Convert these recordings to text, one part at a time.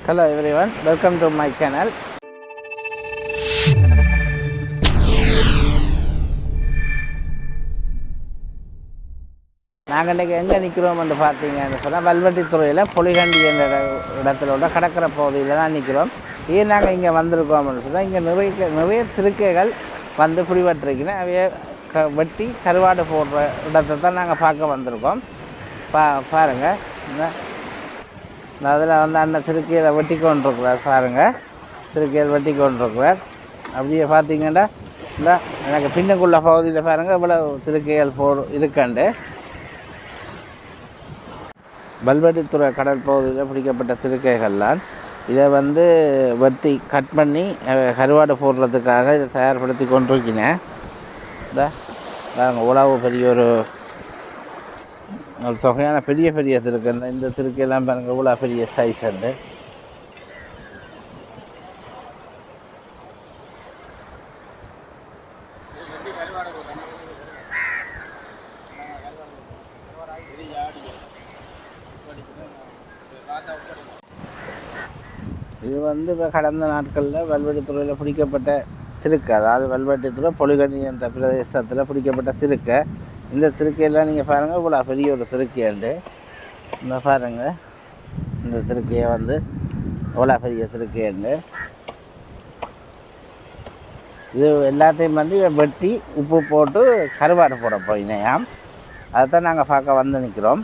Hello everyone welcome to my channel நாங்கள் இன்றைக்கி எங்கே நிற்கிறோம்னு பார்த்தீங்கன்னு சொன்னால் வல்வெட்டித்துறையில் புலிகண்டி என்ற இடத்துல உள்ள கடற்கரை பகுதியில் தான் நிற்கிறோம் ஏன் நாங்கள் இங்கே வந்திருக்கோம்னு சொன்னால் இங்கே நிறைய நிறைய திருக்கைகள் வந்து பிடிபட்டிருக்கின அவைய க வெட்டி கருவாடு போடுற இடத்தை தான் நாங்கள் பார்க்க வந்திருக்கோம். பா பாருங்கள் அதில் வந்து அண்ணன் திருக்கையில் வெட்டி கொண்டிருக்கிறார் பாருங்கள் திருக்கையில் வெட்டி கொண்டிருக்கிறார். அப்படியே பார்த்தீங்கன்னா இந்த எனக்கு பின்னுக்குள்ள பகுதியில் பாருங்கள் இவ்வளோ திருக்கைகள் போ இருக்காண்டு. பல்வெட்டித்துறை கடல் பகுதியில் பிடிக்கப்பட்ட திருக்கைகள்லாம் இதை வந்து வெட்டி கட் பண்ணி கருவாடு போடுறதுக்காக இதை தயார்படுத்தி கொண்டிருக்கினேன் இந்த உழவு பெரிய ஒரு தொகையான பெரிய பெரிய திருக்கு இந்த இந்த திருக்கையெல்லாம் பாருங்கள் இவ்வளோ பெரிய சைஸ் உண்டு. இது வந்து இப்போ கடந்த நாட்களில் வல்வெட்டித்துறையில் பிடிக்கப்பட்ட திருக்கை. அதாவது வல்வெட்டித்துறை பொலிகனி என்ற பிரதேசத்தில் பிடிக்கப்பட்ட திருக்கை. இந்த திருக்கையெல்லாம் நீங்கள் பாருங்கள் இவ்வளோ பெரிய ஒரு திருக்கை உண்டு இந்த பாருங்கள் இந்த திருக்கையை வந்து இவ்வளோ பெரிய திருக்கை உண்டு இது எல்லாத்தையும் வந்து வெட்டி உப்பு போட்டு கருவாடு போட போயினையாம் அதை தான் நாங்கள் பார்க்க வந்து நிற்கிறோம்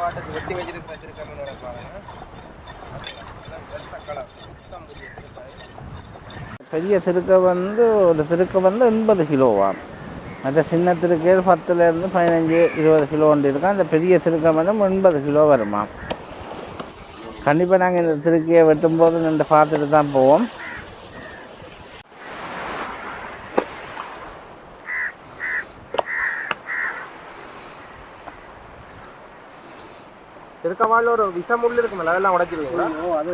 கருவாட்டுக்கு வெட்டி வச்சிருக்க வச்சிருக்காங்க நினைப்பாங்க பெரிய திருக்கை வந்து ஒரு திருக்கை வந்து எண்பது கிலோவாம் மற்ற சின்ன திருக்கையில் பத்துலேருந்து பதினஞ்சு இருபது கிலோ ஒன்று இருக்கும். அந்த பெரிய சிறுக்கம் மட்டும் எண்பது கிலோ வருமா. கண்டிப்பாக நாங்கள் இந்த திருக்கையை வெட்டும்போது நின்று பார்த்துட்டு தான் போவோம். திருக்கவாழில் ஒரு விஷமுள் இருக்குமில்ல அதெல்லாம் உடைச்சிருவீங்களா? அது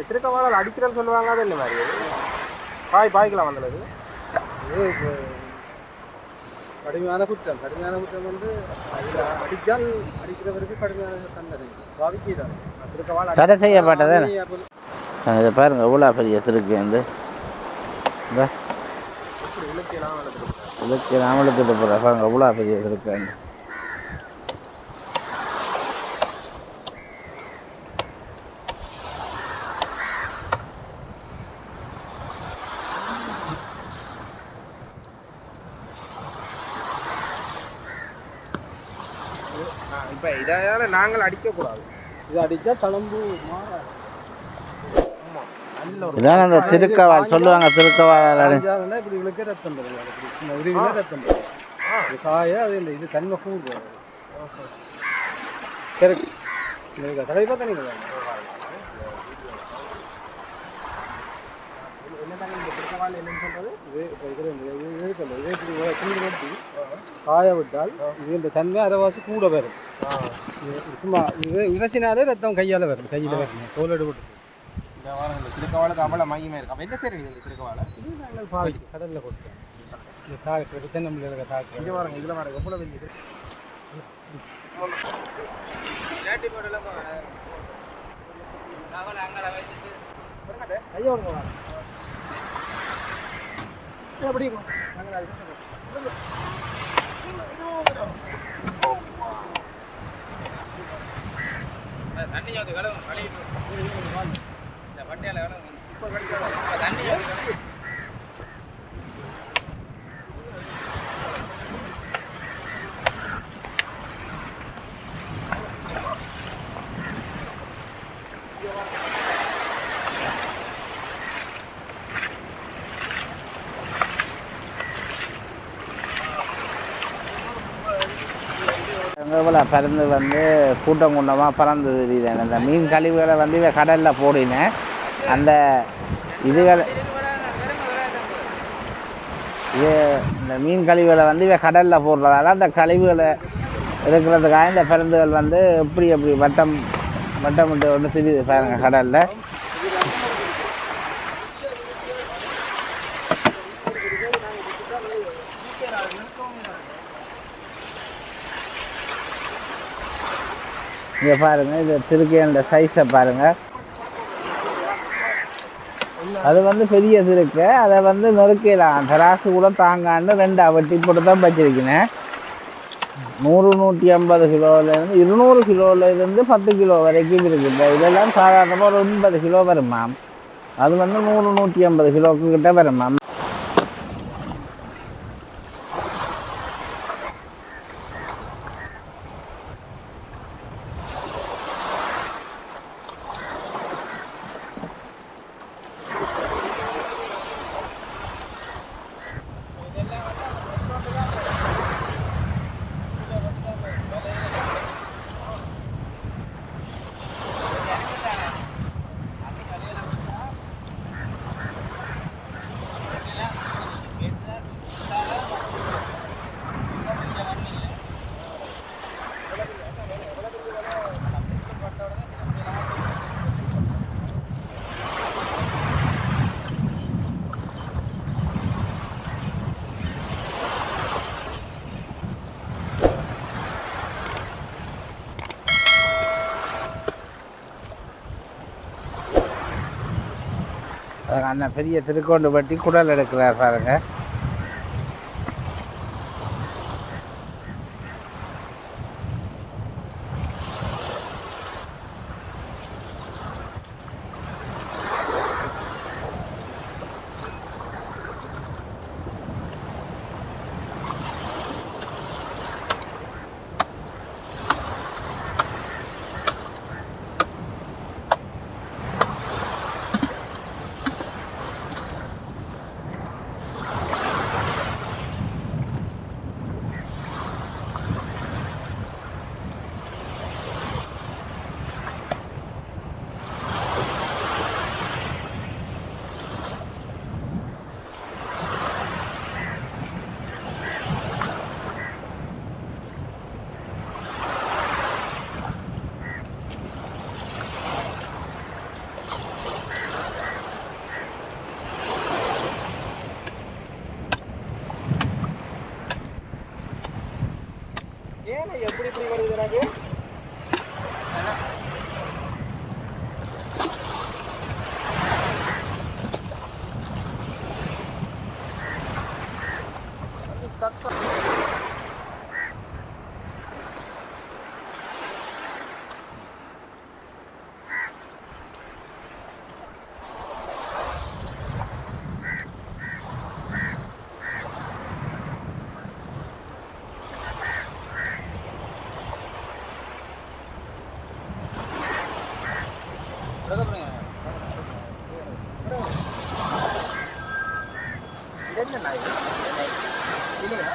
திருக்கவாழ் அடிக்கிறேன்னு சொல்லுவாங்க அது என்ன மாதிரி பாய் பாய்க்கலாம் வந்தது கடுமையான குற்றம். கடுமையான குற்றம் வந்து அதில் அடித்தால் அடிக்கிறவருக்கு கடுமையான தண்டனை. பாவிக்கிறார் திருக்கவாழ் தடை செய்யப்பட்டது இதை பாருங்கள் எவ்வளோ பெரிய திருக்கை வந்து. இந்த இதுக்கு நாமளுக்கு போகிற பாருங்க எவ்வளோ பெரிய திருக்கை இப்போ இதால நாங்கள் அடிக்கக்கூடாது. இது அடித்தா தளம்பு இதான் அந்த திருக்கவால் சொல்லுவாங்க திருக்கவால் இப்படி இவளுக்கே ரத்தம் உருவினா ரத்தம் வரும் இது காய அது இல்லை இது தன்மை கூடு சரி. நீங்கள் தடவை திருக்கவாழ் என்னன்னு சொல்றது? இது இப்போ இது இது இருக்குல்ல, இதே இப்படி துணி கட்டி காய விட்டால் இது இந்த தன்மை அரைவாசி கூட வரும். இது இது சும்மா இது உரசினாலே ரத்தம் கையால் வரும் கையில் வரும். தோலோடு விட்டு இந்த வாரம் இந்த திருக்கவாளுக்கு அவ்வளோ மையமே இருக்கு. அப்போ என்ன செய்றீங்க இந்த இது நாங்கள் கடலில் கொடுத்தோம். இந்த தாக்கு தென்னம்பிள்ளை தாக்கு இங்கே வாருங்க இதில் வாருங்க எவ்வளோ பெரிய திரு- ஐயா விடுங்க வாங்க. ஏய், அப்படி இருக்கும். நாங்கள் அது எவ்வளோ பறந்து வந்து கூட்டம் கூட்டமாக பறந்து தெரியுது? அந்த மீன் கழிவுகளை வந்து இவன் கடலில் போடினேன் அந்த இதுகளை இது இந்த மீன் கழிவுகளை வந்து இவன் கடலில் போடுறதால அந்த கழிவுகளை இருக்கிறதுக்காக இந்த பருந்துகள் வந்து எப்படி எப்படி வட்டம் மட்டை முட்டை ஒன்று தெரியுது பாருங்க கடலில். இங்கே பாருங்கள் இது திருக்கையோட சைஸை பாருங்கள் அது வந்து பெரிய திருக்கை. அதை வந்து நொறுக்கலாம் தராசு கூட தாங்காண்டு ரெண்டு அவட்டி போட்டு தான் வச்சிருக்கிறேன். நூறு நூற்றி ஐம்பது கிலோலேருந்து இருநூறு கிலோலேருந்து பத்து கிலோ வரைக்கும் இருக்குது. இதெல்லாம் சாதாரணமாக ஒரு ஒன்பது கிலோ வருமா அது வந்து நூறு நூற்றி ஐம்பது கிலோக்கு கிட்ட மேம் அண்ணன் பெரிய திருக்கோண்டுபட்டி குடல் எடுக்கிறார் பாருங்கள் ஏன் எப்படி இப்படி வருது எனக்கு இது என்ன நாய் இல்லையா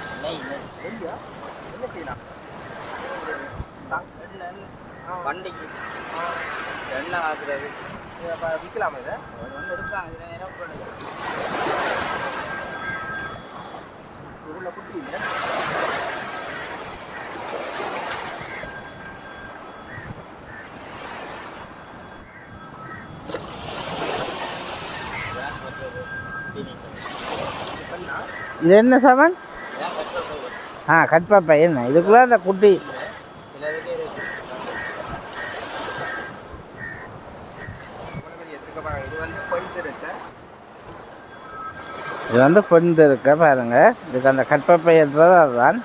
இல்லையா என்ன செய்யலாம் வண்டிக்கு எண்ணெய் ஆக்குறது விற்கலாமா இதை ஒரு வந்து இருக்காங்க இதில் என்ன பண்ணுங்க உள்ள குட்டி இல்லை இதான் பெட்ரோல் பண்ணா இது என்ன சாமான்? ஆ கட்பாப்பா என்ன இதுக்குள்ள அந்த குட்டி சிலருக்கு இருக்கு உலகம் எடுத்துக்க பாருங்க இது வந்து கொஞ்சம் இருக்கு இது வந்து கொண்டு இருக்க பாருங்க. இதுக்கு அந்த கற்பப்பை ஏற்றுறது அதுதான்.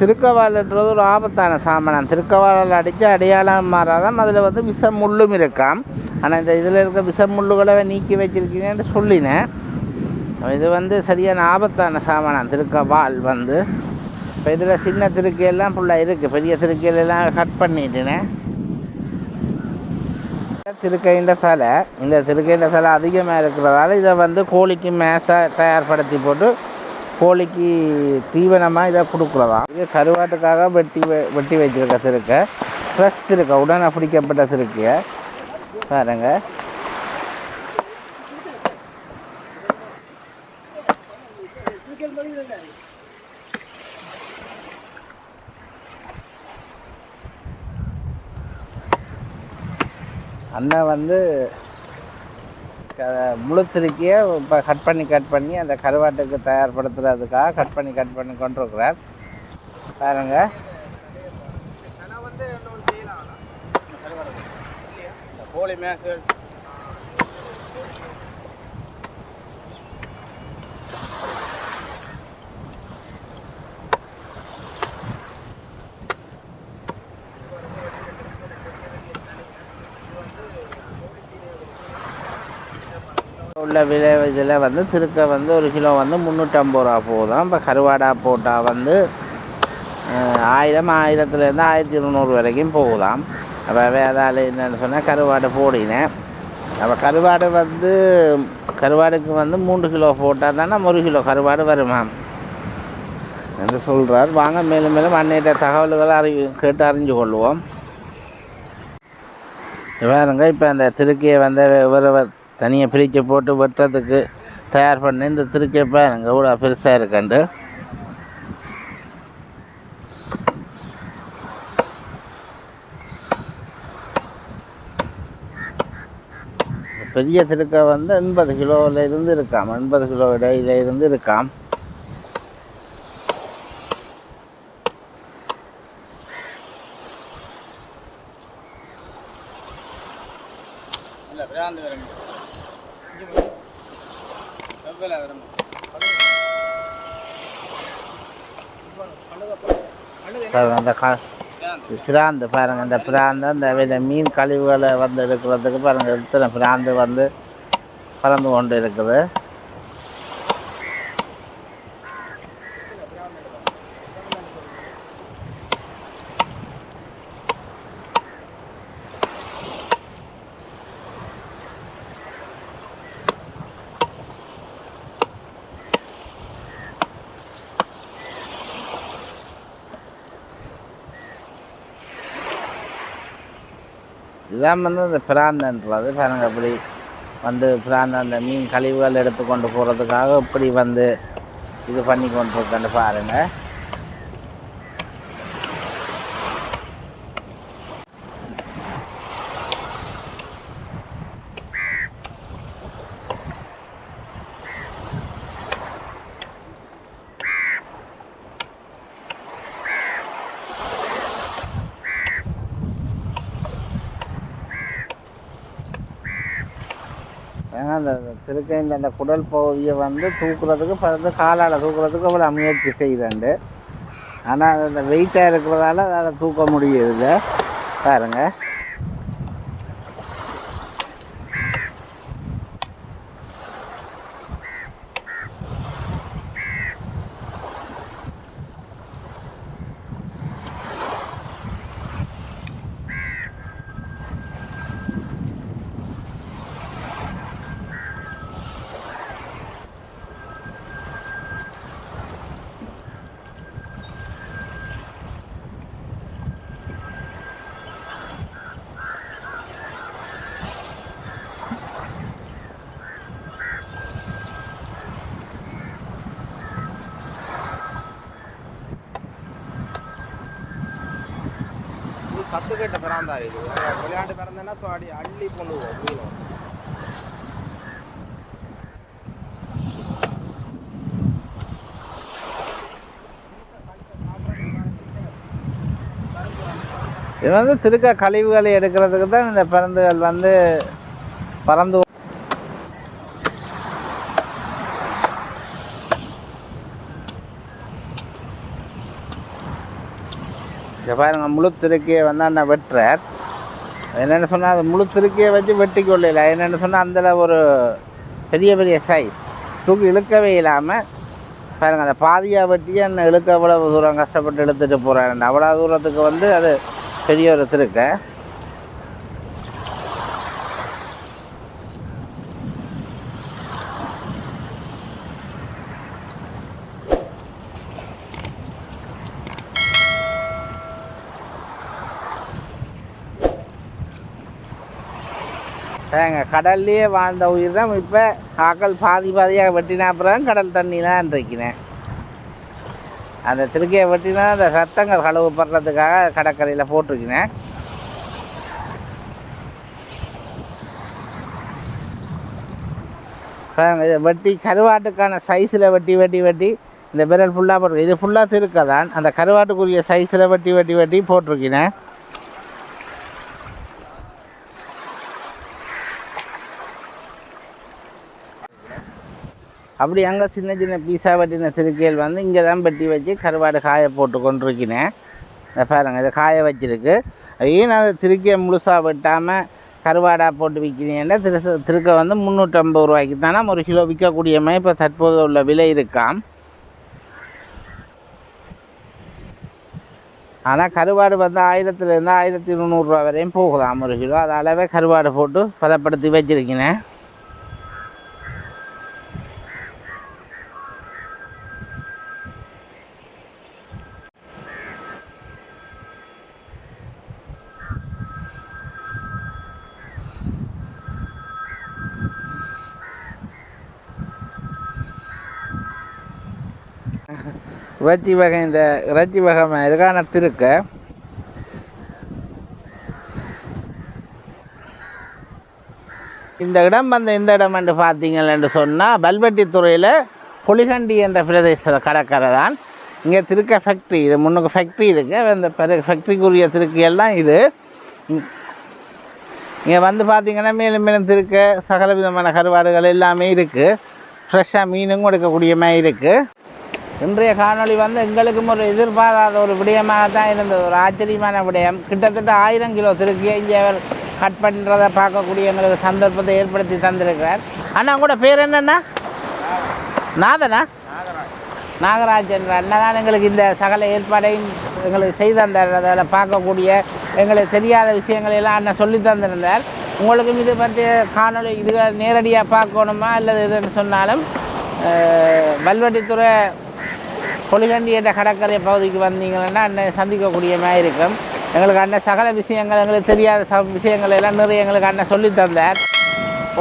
திருக்கவாலன்றது ஒரு ஆபத்தான சாமானம். திருக்கவாலில் அடித்து அடையாளம் மாறாதான் அதில் வந்து விஷம் முள்ளும் இருக்காம். ஆனால் இந்த இதில் இருக்க விஷம் முள்ளுகளை நீக்கி வச்சிருக்கீங்கன்னு சொல்லினேன். இது வந்து சரியான ஆபத்தான சாமானம். திருக்கவால் வந்து இப்போ இதில் சின்ன திருக்கையெல்லாம் ஃபுல்லாக இருக்குது பெரிய திருக்கையிலெல்லாம் கட் பண்ணிட்டுனேன் திருக்கையின் தலை இந்த திருக்கையின் தலை அதிகமாக இருக்கிறதால இதை வந்து கோழிக்கு மேசை தயார்படுத்தி போட்டு கோழிக்கு தீவனமாக இதை கொடுக்குறதாம். இது கருவாட்டுக்காக வெட்டி வெட்டி வச்சிருக்க திருக்கை ஃப்ரெஷ் இருக்க உடனே பிடிக்கப்பட்ட திருக்கையை பாருங்க. அண்ணன் வந்து க- முழு இப்போ கட் பண்ணி கட் பண்ணி அந்த கருவாட்டுக்கு தயார்படுத்துறதுக்காக கட் பண்ணி கட் பண்ணி கொண்டிருக்கிறார். பாருங்க. கோழி மேய்ச்சல். விலை இதில் வந்து திருக்க வந்து ஒரு கிலோ வந்து முந்நூற்றம்பது ரூபா போதும். இப்போ கருவாடா போட்டால் வந்து ஆயிரம் ஆயிரத்துலேருந்து ஆயிரத்தி இருநூறு வரைக்கும் போகுதாம் அப்போ வேதாள் என்னென்னு சொன்னால் கருவாடு போடினேன். அப்போ கருவாடு வந்து கருவாடுக்கு வந்து மூன்று கிலோ போட்டால் தானே ஒரு கிலோ கருவாடு வருமாம் என்று சொல்கிறார். வாங்க மேலும் மேலும் அன்னையிட்ட தகவல்களை அறி கேட்டு அறிஞ்சு கொள்வோம். இவருங்க இப்போ அந்த திருக்கியை வந்து இவர் தனியாக பிரித்து போட்டு வெட்டுறதுக்கு தயார் பண்ணி இந்த திருக்கை பாருங்க இவ்வளோ பெருசாக இருக்கண்டு. பெரிய திருக்கை வந்து எண்பது கிலோவில் இருந்து இருக்காம். எண்பது கிலோ இடையில இருந்து இருக்காம். இல்லை பிராந்து வரணும் செவ்வாய் வரணும் பாருங்க அந்த கா பிராந்து பாருங்க இந்த பிராந்து அந்த வித மீன் கழிவுகளை வந்து எடுக்கிறதுக்கு பாருங்க இத்தனை பிராந்து வந்து பறந்து கொண்டு இருக்குது. இதான் வந்து இந்த பிராந்தன்றது. பாருங்க அப்படி வந்து பிராந்த அந்த மீன் கழிவுகள் எடுத்து கொண்டு போகிறதுக்காக இப்படி வந்து இது பண்ணி கொண்டு இருக்கேன்னு பாருங்கள் அந்த திருக்கையில் அந்த குடல் பகுதியை வந்து தூக்குறதுக்கு பிறந்து காலால் தூக்குறதுக்கு அவ்வளோ முயற்சி செய்யுதுண்டு ஆனால் அந்த வெயிட்டாக இருக்கிறதால அதால் தூக்க முடியுது பாருங்கள் இது சத்து கட்ட பிறாந்தா இது விளையாட்டு பிறந்தேன்னா ஸோ அடி அள்ளி பண்ணுவோம் மீனும் இது வந்து திருக்க கழிவுகளை எடுக்கிறதுக்கு தான் இந்த பிறந்துகள் வந்து பறந்து இங்க பாருங்க முழு திருக்கையை வந்து அண்ணன் வெட்டுறார். என்னென்னு சொன்னால் அது முழு திருக்கையை வச்சு வெட்டி கொள்ளல என்னென்னு சொன்னால் அதில் ஒரு பெரிய பெரிய சைஸ் தூக்கி இழுக்கவே இல்லாமல் பாருங்கள் அந்த பாதியாக வெட்டியே என்ன இழுக்க அவ்வளவு தூரம் கஷ்டப்பட்டு இழுத்துட்டு போகிறேன் அவ்வளோ தூரத்துக்கு வந்து அது பெரிய ஒரு திருக்கை. கடல்லையே வாழ்ந்த உயிர் தான் இப்போ ஆக்கள் பாதி பாதியாக வெட்டினா அப்புறம் கடல் தண்ணிலாம் இருக்கிறேன் அந்த திருக்கையை வெட்டினா அந்த சத்தங்கள் கழுவுப்படுறதுக்காக கடற்கரையில் போட்டிருக்கினேன் இதை வெட்டி கருவாட்டுக்கான சைஸில் வெட்டி வெட்டி வெட்டி இந்த விரல் ஃபுல்லாக போட்டிருக்கு. இது ஃபுல்லாக திருக்க தான். அந்த கருவாட்டுக்குரிய சைஸில் வெட்டி வெட்டி வெட்டி போட்டிருக்கினேன் அப்படி அங்கே சின்ன சின்ன பீஸாக வெட்டின திருக்கையில் வந்து இங்கே தான் வெட்டி வச்சு கருவாடு காய போட்டு கொண்டிருக்கினேன். இந்த இதை காய வச்சிருக்கு. ஏன் அதை திருக்கையை முழுசாக வெட்டாமல் கருவாடாக போட்டு விற்கிறீங்கன்னா திரு திருக்க வந்து முந்நூற்றம்பது ரூபாய்க்கு தானே ஒரு கிலோ விற்கக்கூடியமே இப்போ தற்போது உள்ள விலை இருக்காம். ஆனால் கருவாடு வந்து ஆயிரத்துலேருந்து ஆயிரத்தி முந்நூறுரூவா வரையும் போகுதாம் ஒரு கிலோ. அது அளவே கருவாடு போட்டு பதப்படுத்தி வச்சுருக்கினேன். இறைச்சி வகை இந்த இறைச்சி வகை இதுக்கான திருக்க. இந்த இடம் வந்து இந்த இடம் என்று பார்த்தீங்கன்னு சொன்னால் பல்வெட்டித்துறையில் புலிகண்டி என்ற பிரதேச கடற்கரை தான் இங்கே திருக்க ஃபேக்ட்ரி இது முன்னுக்கு ஃபேக்ட்ரி இருக்குது அந்த பெரு ஃபேக்ட்ரிக்குரிய திருக்கையெல்லாம் இது. இங்கே வந்து பார்த்தீங்கன்னா மேலும் மேலும் திருக்க சகல விதமான கருவாடுகள் எல்லாமே இருக்குது ஃப்ரெஷ்ஷாக மீனும் கொடுக்கக்கூடிய மாதிரி இருக்குது இன்றைய காணொளி வந்து எங்களுக்கும் ஒரு எதிர்பாராத ஒரு விடயமாக தான் இருந்தது. ஒரு ஆச்சரியமான விடயம். கிட்டத்தட்ட ஆயிரம் கிலோ திருக்கியை இங்கே அவர் கட் பண்ணுறதை பார்க்கக்கூடிய எங்களுக்கு சந்தர்ப்பத்தை ஏற்படுத்தி தந்திருக்கிறார். அண்ணா கூட பேர் என்னென்னா நாதனா? நாகராஜ் என்ற அண்ணன் தான் எங்களுக்கு இந்த சகல ஏற்பாடையும் எங்களுக்கு செய்து தந்தார். அதில் பார்க்கக்கூடிய எங்களுக்கு தெரியாத விஷயங்களையெல்லாம் அண்ணன் சொல்லி தந்திருந்தார். உங்களுக்கும் இது பற்றிய காணொளி இது நேரடியாக பார்க்கணுமா? அல்லது இதுன்னு சொன்னாலும் அஹ், வல்வெட்டித்துறை பொலிகண்டி என்ற கடற்கரை பகுதிக்கு வந்தீங்கன்னா அண்ணன் சந்திக்கக்கூடிய மாதிரி இருக்கும். எங்களுக்கு அண்ணன் சகல விஷயங்கள் எங்களுக்கு தெரியாத ச விஷயங்கள் எல்லாம் நிறைய எங்களுக்கு அண்ணன் சொல்லி தந்தார்.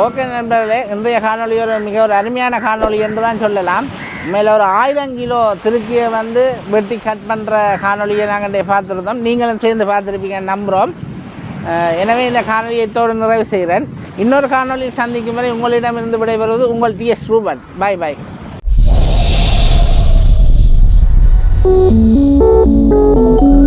ஓகே நண்பர்களே இன்றைய காணொலி ஒரு மிக ஒரு அருமையான காணொளி என்று தான் சொல்லலாம். மேலே ஒரு ஆயிரம் கிலோ திருக்கியை வந்து வெட்டி கட் பண்ணுற காணொளியை நாங்கள் பார்த்துருந்தோம். நீங்களும் சேர்ந்து பார்த்துருப்பீங்க நம்புகிறோம் எனவே இந்த காணொலியத்தோடு நிறைவு செய்கிறேன். இன்னொரு காணொளி சந்திக்கும் வரை உங்களிடமிருந்து விடைபெறுவது உங்கள் TS Ruban. Bye bye Thank you.